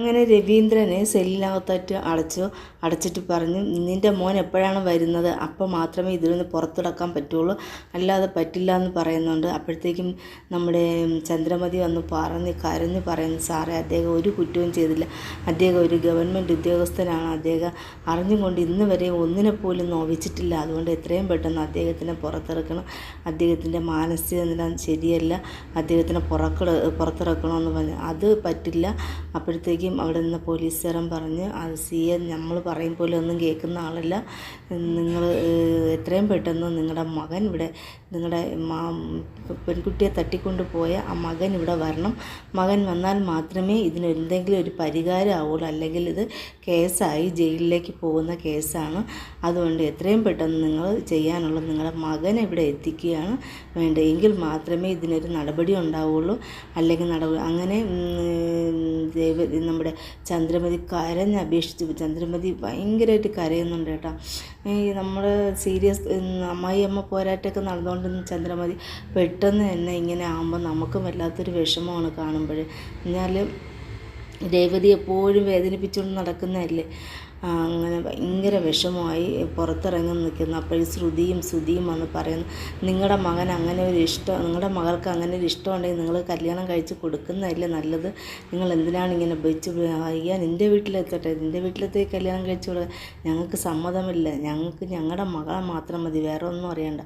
അങ്ങനെ രവീന്ദ്രനെ സെല്ലിനകത്തായിട്ട് അടച്ചു അടച്ചിട്ട് പറഞ്ഞു നിന്റെ മോൻ എപ്പോഴാണ് വരുന്നത്? അപ്പം മാത്രമേ ഇതിൽ നിന്ന് പുറത്തിടക്കാൻ പറ്റുള്ളൂ. അല്ലാതെ പറ്റില്ല എന്ന് പറയുന്നുണ്ട്. അപ്പോഴത്തേക്കും നമ്മുടെ ചന്ദ്രമതി വന്ന് പറഞ്ഞ് കരഞ്ഞ് പറയുന്നു സാറേ അദ്ദേഹം ഒരു കുറ്റവും ചെയ്തില്ല. അദ്ദേഹം ഒരു ഗവൺമെന്റ് ഉദ്യോഗസ്ഥനാണ്. അദ്ദേഹം അറിഞ്ഞുകൊണ്ട് ഇന്ന് വരെ ഒന്നിനെ പോലും നോവിച്ചിട്ടില്ല. അതുകൊണ്ട് എത്രയും പെട്ടെന്ന് അദ്ദേഹത്തിനെ പുറത്തിറക്കണം. അദ്ദേഹത്തിന്റെ മാനസിക നില ശരിയല്ല. അദ്ദേഹത്തിനെ പുറക്കിട പുറത്തിറക്കണമെന്ന് പറഞ്ഞു. അത് പറ്റില്ല. അപ്പോഴത്തേക്കും അവിടെ നിന്ന് പോലീസുകാരൻ പറഞ്ഞ് അത് സി എ നമ്മൾ പറയും പോലെ ഒന്നും കേൾക്കുന്ന ആളല്ല. നിങ്ങൾ എത്രയും പെട്ടെന്ന് നിങ്ങളുടെ മകൻ ഇവിടെ നിങ്ങളുടെ മാ പെൺകുട്ടിയെ തട്ടിക്കൊണ്ട് പോയ ആ മകൻ ഇവിടെ വരണം. മകൻ വന്നാൽ മാത്രമേ ഇതിന് എന്തെങ്കിലും ഒരു പരിഹാരം ആവുള്ളൂ. അല്ലെങ്കിൽ ഇത് കേസായി ജയിലിലേക്ക് പോകുന്ന കേസാണ്. അതുകൊണ്ട് എത്രയും പെട്ടെന്ന് നിങ്ങൾ ചെയ്യാനുള്ള നിങ്ങളുടെ മകനെ ഇവിടെ എത്തിക്കുകയാണ് വേണ്ടത്. എങ്കിൽ മാത്രമേ ഇതിനൊരു നടപടി ഉണ്ടാവുള്ളൂ. അല്ലെങ്കിൽ നടപടി അങ്ങനെ ദൈവ നമ്മുടെ ചന്ദ്രമതി കരഞ്ഞ് അപേക്ഷിച്ചു ചന്ദ്രമതി ഭയങ്കരമായിട്ട് കരയുന്നുണ്ട് കേട്ടോ. ഈ നമ്മൾ സീരിയസ് അമ്മായി അമ്മ പോരാട്ടമൊക്കെ നടന്നുകൊണ്ടിരുന്ന ചന്ദ്രമതി പെട്ടെന്ന് തന്നെ ഇങ്ങനെ ആകുമ്പോൾ നമുക്കും വല്ലാത്തൊരു വിഷമമാണ് കാണുമ്പോൾ എന്നാൽ രേവതി എപ്പോഴും വേദനിപ്പിച്ചുകൊണ്ട് നടക്കുന്നതല്ലേ. അങ്ങനെ ഭയങ്കര വിഷമമായി പുറത്തിറങ്ങി നിൽക്കുന്നു. അപ്പോൾ ശ്രുതിയും ശ്രുതിയും വന്ന് പറയുന്നു നിങ്ങളുടെ മകൻ അങ്ങനെ ഒരു ഇഷ്ടം നിങ്ങളുടെ മകൾക്ക് അങ്ങനെ ഒരു ഇഷ്ടം ഉണ്ടെങ്കിൽ നിങ്ങൾ കല്യാണം കഴിച്ച് കൊടുക്കുന്നതല്ലേ നല്ലത്? നിങ്ങൾ എന്തിനാണ് ഇങ്ങനെ വെച്ച് ഞാൻ എന്റെ വീട്ടിലെത്തട്ടെ എന്റെ വീട്ടിലത്തെ കല്യാണം കഴിച്ച് ഞങ്ങൾക്ക് സമ്മതമില്ല ഞങ്ങൾക്ക് ഞങ്ങളുടെ മകളെ മാത്രം മതി വേറെ ഒന്നും അറിയണ്ട.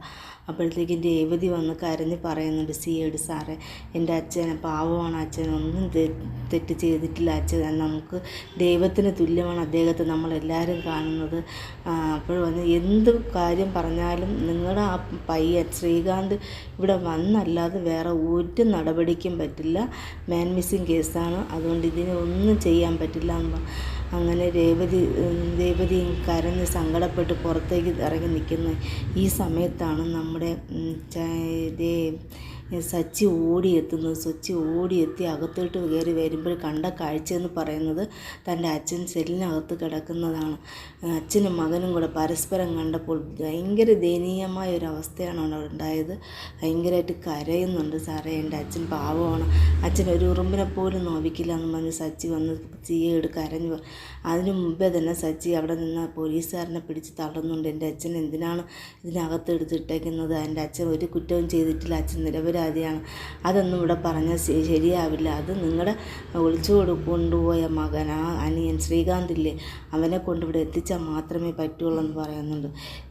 അപ്പോഴത്തേക്കും രേവതി വന്ന് കരഞ്ഞ് പറയുന്നുണ്ട് സി എഡ് സാറേ എന്റെ അച്ഛൻ പാവമാണ് അച്ഛൻ ഒന്നും തെറ്റ് ചെയ്തിട്ടില്ല അച്ഛൻ നമുക്ക് ദൈവത്തിന് തുല്യമാണ് അദ്ദേഹത്തെ നമ്മളെല്ലാവരും കാണുന്നത്. അപ്പോൾ വന്ന് എന്ത് കാര്യം പറഞ്ഞാലും നിങ്ങളുടെ ആ പയ്യൻ ശ്രീകാന്ത് ഇവിടെ വന്നല്ലാതെ വേറെ ഒരു നടപടിക്കും പറ്റില്ല. മാൻ മിസ്സിങ് കേസാണ്. അതുകൊണ്ട് ഇതിനെ ഒന്നും ചെയ്യാൻ പറ്റില്ല അങ്ങനെ രേവതി രേവതിയും കരഞ്ഞ് സങ്കടപ്പെട്ട് പുറത്തേക്ക് ഇറങ്ങി നിൽക്കുന്ന ഈ സമയത്താണ് നമ്മുടെ സച്ചി ഓടിയെത്തുന്നത് സച്ചി ഓടിയെത്തി അകത്തോട്ട് കയറി വരുമ്പോൾ കണ്ട കാഴ്ച എന്ന് പറയുന്നത് തന്റെ അച്ഛൻ സെല്ലിനകത്ത് കിടക്കുന്നതാണ്. അച്ഛനും മകനും കൂടെ പരസ്പരം കണ്ടപ്പോൾ ഭയങ്കര ദയനീയമായ ഒരു അവസ്ഥയാണ് അവിടെ ഉണ്ടായത്. ഭയങ്കരമായിട്ട് കരയുന്നുണ്ട്. സാറേ എന്റെ അച്ഛൻ പാവമാണ്. അച്ഛൻ ഒരു ഉറുമ്പിനെ പോലും നോവിക്കില്ല എന്ന് പറഞ്ഞ് സച്ചി വന്ന് ചീയെടുത്ത് കരഞ്ഞു. അതിനു മുമ്പേ തന്നെ സച്ചി അവിടെ നിന്ന് പോലീസുകാരനെ പിടിച്ച് തള്ളുന്നുണ്ട്. എന്റെ അച്ഛൻ എന്തിനാണ് ഇതിനകത്ത് എടുത്തിട്ടേക്കുന്നത്? എന്റെ അച്ഛൻ ഒരു കുറ്റവും ചെയ്തിട്ടില്ല. അച്ഛൻ നിരപരാധിയാണ് അതൊന്നും ഇവിടെ പറഞ്ഞാൽ ശരിയാവില്ല. അത് നിങ്ങളുടെ ഒളിച്ചു കൊണ്ടുപോയ മകൻ ആ അനിയൻ ശ്രീകാന്തില്ലേ? അവനെ കൊണ്ടിവിടെ എത്തിച്ചാൽ മാത്രമേ പറ്റുള്ളൂ എന്ന് പറയുന്നുണ്ട്.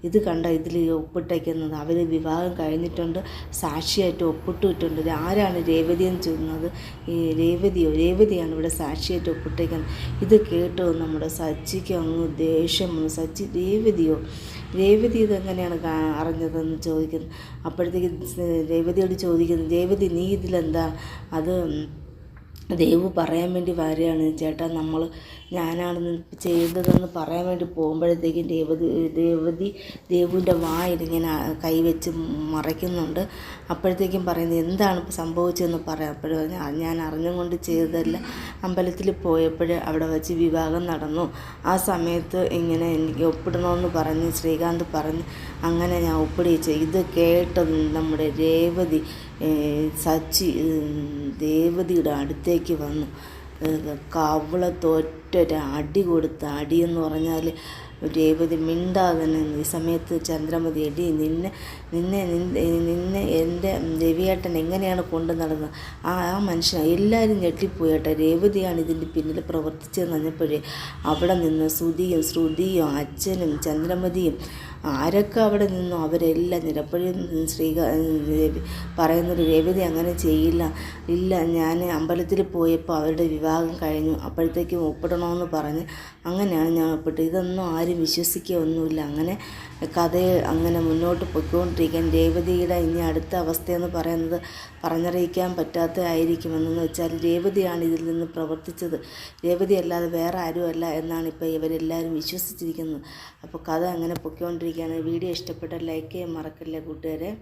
ഇത് കണ്ട ഇതിൽ ഒപ്പിട്ടേക്കുന്നത് അവർ വിവാഹം കഴിഞ്ഞിട്ടുണ്ട്. സാക്ഷിയായിട്ട് ഒപ്പിട്ടിട്ടുണ്ട് ആരാണ് രേവതി എന്ന് ചൊല്ലുന്നത് ഈ രേവതിയോ? രേവതിയാണ് ഇവിടെ സാക്ഷിയായിട്ട് ഒപ്പിട്ടേക്കുന്നത്. ഇത് കേട്ടോ നമ്മുടെ സച്ചിക്ക് അങ്ങ് ദേഷ്യം സച്ചി രേവതിയോ? രേവതി ഇതെങ്ങനെയാണ് അറിഞ്ഞതെന്ന് ചോദിക്കുന്നത് അപ്പോഴത്തേക്ക് രേവതിയോട് ചോദിക്കുന്നു ദേവതി നീ ഇതിലെന്താ? അത് ദേവു പറയാൻ വേണ്ടി വരികയാണ്. ചേട്ടാ നമ്മൾ ഞാനാണ് ചെയ്തതെന്ന് പറയാൻ വേണ്ടി പോകുമ്പോഴത്തേക്കും ദേവതി ദേവതി ദേവുവിന്റെ വായിലിങ്ങനെ കൈവച്ച് മറയ്ക്കുന്നുണ്ട്. അപ്പോഴത്തേക്കും പറയുന്നത് എന്താണ് ഇപ്പോൾ സംഭവിച്ചതെന്ന് പറയാം. അപ്പോഴും ഞാൻ അറിഞ്ഞും കൊണ്ട് ചെയ്തതല്ല. അമ്പലത്തിൽ പോയപ്പോൾ അവിടെ വെച്ച് വിവാഹം നടന്നു. ആ സമയത്ത് ഇങ്ങനെ എനിക്ക് ഒപ്പിടണമെന്ന് പറഞ്ഞ് ശ്രീകാന്ത് പറഞ്ഞ് അങ്ങനെ ഞാൻ ഒപ്പിടിച്ച് ഇത് കേട്ട നമ്മുടെ രേവതി സച്ചി ദേവതിയുടെ അടുത്തേക്ക് വന്നു. കവളത്തൊറ്റൊരു അടി കൊടുത്ത അടിയെന്ന് പറഞ്ഞാൽ രേവതി മിണ്ടാതെ നിന്ന് ഈ സമയത്ത് ചന്ദ്രമതി എടി നിന്നെ നിന്നെ നിന്നെ എന്റെ രവിയേട്ടൻ എങ്ങനെയാണ് കൊണ്ടു നടന്നത്? ആ ആ മനുഷ്യൻ എല്ലാവരും ഞെട്ടിപ്പോയേട്ടെ. രേവതിയാണ് ഇതിന്റെ പിന്നിൽ പ്രവർത്തിച്ചതെന്ന് പറഞ്ഞപ്പോഴേ അവിടെ നിന്ന് ശ്രുതിയും ശ്രുതിയും അച്ഛനും ചന്ദ്രമതിയും ആരൊക്കെ അവിടെ നിന്നോ അവരെല്ലാം നിരപ്പഴും ശ്രീക പറയുന്നൊരു രേവതി അങ്ങനെ ചെയ്യില്ല. ഇല്ല ഞാൻ അമ്പലത്തിൽ പോയപ്പോൾ അവരുടെ വിവാഹം കഴിഞ്ഞു. അപ്പോഴത്തേക്കും ഒപ്പിടണമെന്ന് പറഞ്ഞ് അങ്ങനെയാണ് ഞാൻ ഒപ്പിട്ട് ഇതൊന്നും ആരും വിശ്വസിക്കുകയൊന്നുമില്ല. അങ്ങനെ കഥ അങ്ങനെ മുന്നോട്ട് പൊയ്ക്കൊണ്ടിരിക്കാൻ രേവതിയുടെ ഇനി അടുത്ത അവസ്ഥയെന്ന് പറയുന്നത് പറഞ്ഞറിയിക്കാൻ പറ്റാത്തതായിരിക്കുമെന്ന് വെച്ചാൽ രേവതിയാണ് ഇതിൽ നിന്ന് പ്രവർത്തിച്ചത്. രേവതി അല്ലാതെ വേറെ ആരുമല്ല എന്നാണ് ഇപ്പോൾ ഇവരെല്ലാവരും വിശ്വസിച്ചിരിക്കുന്നത്. അപ്പോൾ കഥ അങ്ങനെ പൊയ്ക്കൊണ്ടിരിക്കുകയാണ്. വീഡിയോ ഇഷ്ടപ്പെട്ടാൽ ലൈക്ക് ചെയ്യാൻ മറക്കല്ലേ കൂട്ടുകാരെ.